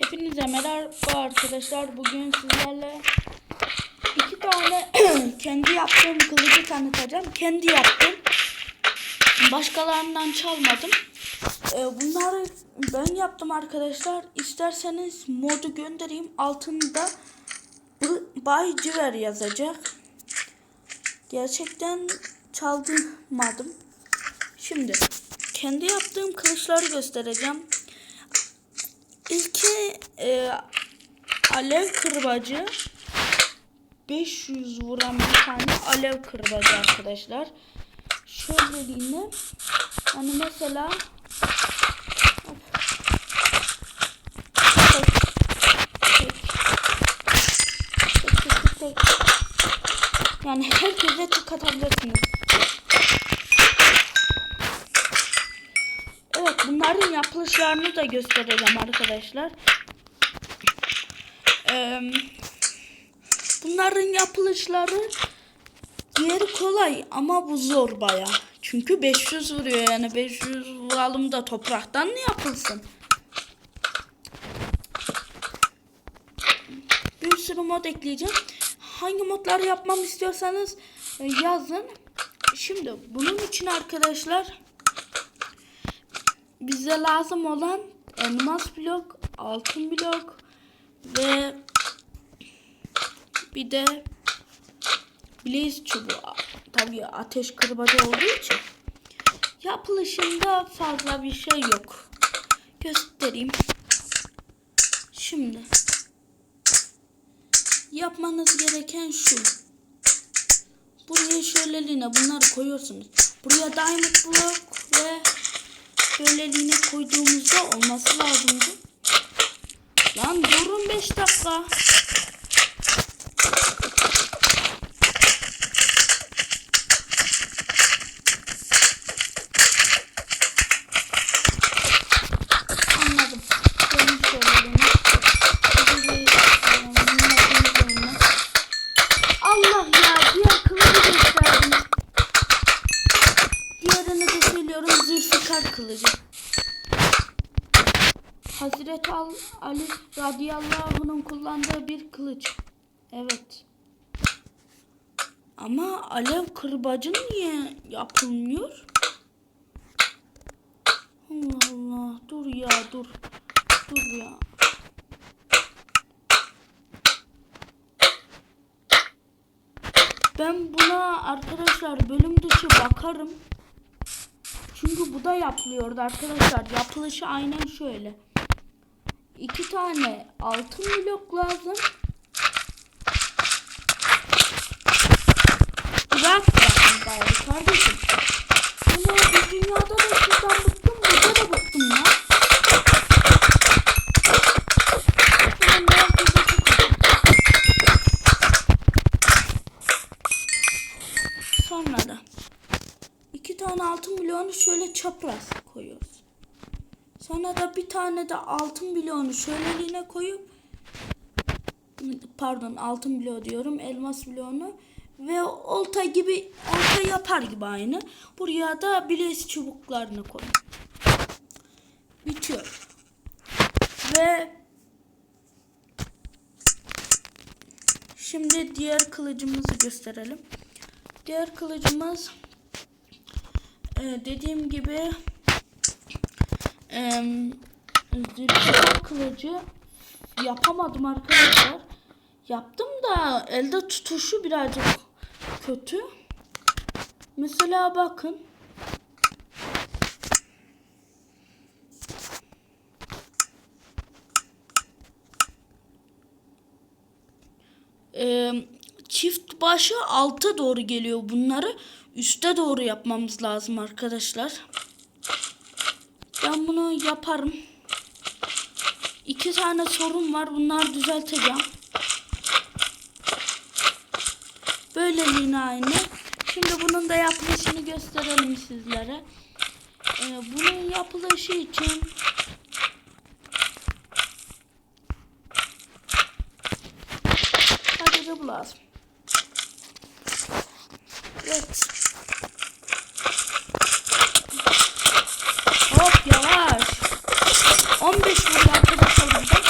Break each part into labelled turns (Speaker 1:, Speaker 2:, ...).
Speaker 1: Hepinize merhaba arkadaşlar. Bugün sizlerle iki tane kendi yaptığım kılıcı tanıtacağım. Kendi yaptım. Başkalarından çalmadım. Ee, bunları ben yaptım arkadaşlar. İsterseniz modu göndereyim. Altında Bay Civer yazacak. Gerçekten çaldırmadım. Şimdi kendi yaptığım kılıçları göstereceğim. İlki e, alev kırbacı 500 vuran bir tane alev kırbacı arkadaşlar. Şöyle diyeyim. Yani mesela. Yani herkese tık atabilirsiniz. Evet bunların yapılışlarını da göstereceğim arkadaşlar. Bunların yapılışları diğeri kolay ama bu zor baya. Çünkü 500 vuruyor yani 500 vuralım da topraktan mı yapılsın? Bir sürü mod ekleyeceğim. Hangi modları yapmam istiyorsanız e, yazın. Şimdi bunun için arkadaşlar bize lazım olan elmas blok, altın blok ve bir de blaze çubuğu. Tabii ateş kırbacı olduğu için yapılışında fazla bir şey yok. Göstereyim. Şimdi yapmanız gereken şu. Buraya şöyleliğine bunları koyuyorsunuz. Buraya diamond blok ve böyleliğine koyduğumuzda olması lazımdı. Lan durun 5 dakika. Hazreti Al Ali radıyallahu anh'ın kullandığı bir kılıç. Evet. Ama alev kırbacı niye yapılmıyor? Allah Allah. Dur ya dur. Dur ya. Ben buna arkadaşlar bölüm dışı bakarım. Çünkü bu da yapılıyordu arkadaşlar. Yapılışı aynen şöyle. İki tane altın blok lazım. Bırak bırakın bari kardeşim. Ama bu dünyada da sizden bıktım. Burada da bıktım ya. Sonra da iki tane altın bloğunu şöyle çapraz koyuyoruz. Sonra da bir tane de altın bloğunu şöyleliğine koyup pardon altın bloğu diyorum elmas bloğunu ve olta gibi olta yapar gibi aynı. Buraya da bilezik çubuklarını koy. Bitiyor. Ve şimdi diğer kılıcımızı gösterelim. Diğer kılıcımız e, dediğim gibi e, Zülfikar kılıcı yapamadım arkadaşlar. Yaptım da elde tutuşu birazcık kötü. Mesela bakın. Ee, çift başı alta doğru geliyor. Bunları üste doğru yapmamız lazım arkadaşlar. Ben bunu yaparım. İki tane sorun var. Bunları düzelteceğim. Böyleliğine aynı. Şimdi bunun da yapılışını gösterelim sizlere. Ee, bunun yapılışı için Hadi bu lazım. 15 vurdu arkadaşlar burada.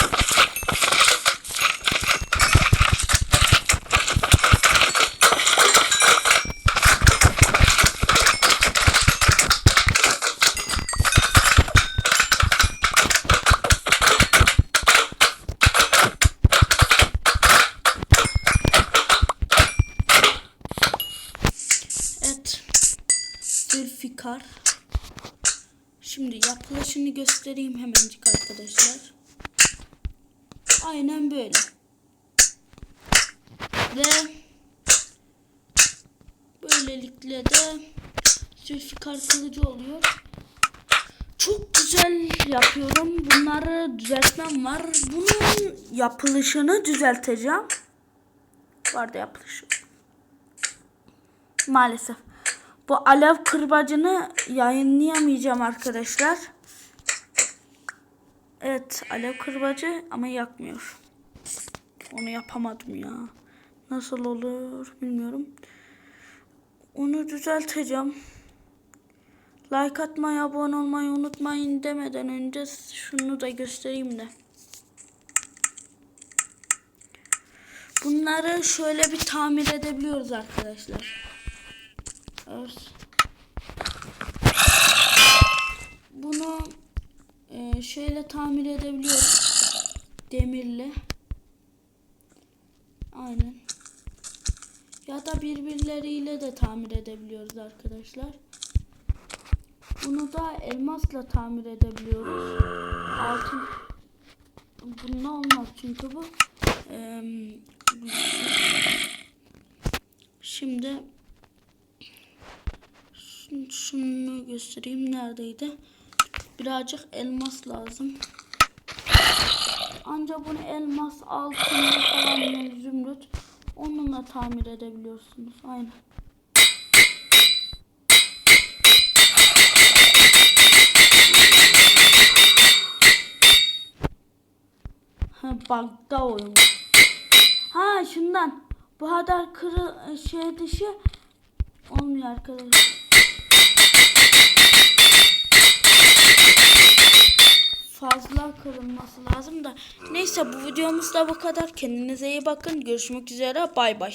Speaker 1: Zülfikar Yapılışını göstereyim hemencik arkadaşlar. Aynen böyle. Ve böylelikle de Zülfikar kılıcı oluyor. Çok güzel yapıyorum. Bunları düzeltmem var. Bunun yapılışını düzelteceğim. Vardı yapılışı. Maalesef. Bu alev kırbacını yayınlayamayacağım arkadaşlar. Evet alev kırbacı ama yakmıyor. Onu yapamadım ya. Nasıl olur bilmiyorum. Onu düzelteceğim. Like atmayı, abone olmayı unutmayın demeden önce şunu da göstereyim de. Bunları şöyle bir tamir edebiliyoruz arkadaşlar. Evet. Bunu e, şöyle tamir edebiliyoruz. Demirle. Aynen. Ya da birbirleriyle de tamir edebiliyoruz arkadaşlar. Bunu da elmasla tamir edebiliyoruz. Altın bununla olmaz çünkü bu. Eee, şimdi şun- şunu göstereyim neredeydi? Birazcık elmas lazım. Ancak bunu elmas, altın falan yani zümrüt onunla tamir edebiliyorsunuz. Aynen. Ha bug'da oyun. Ha şundan. Bu kadar kırı şey dışı olmuyor arkadaşlar. Fazla kırılması lazım da. Neyse bu videomuz da bu kadar. Kendinize iyi bakın. Görüşmek üzere. Bay bay.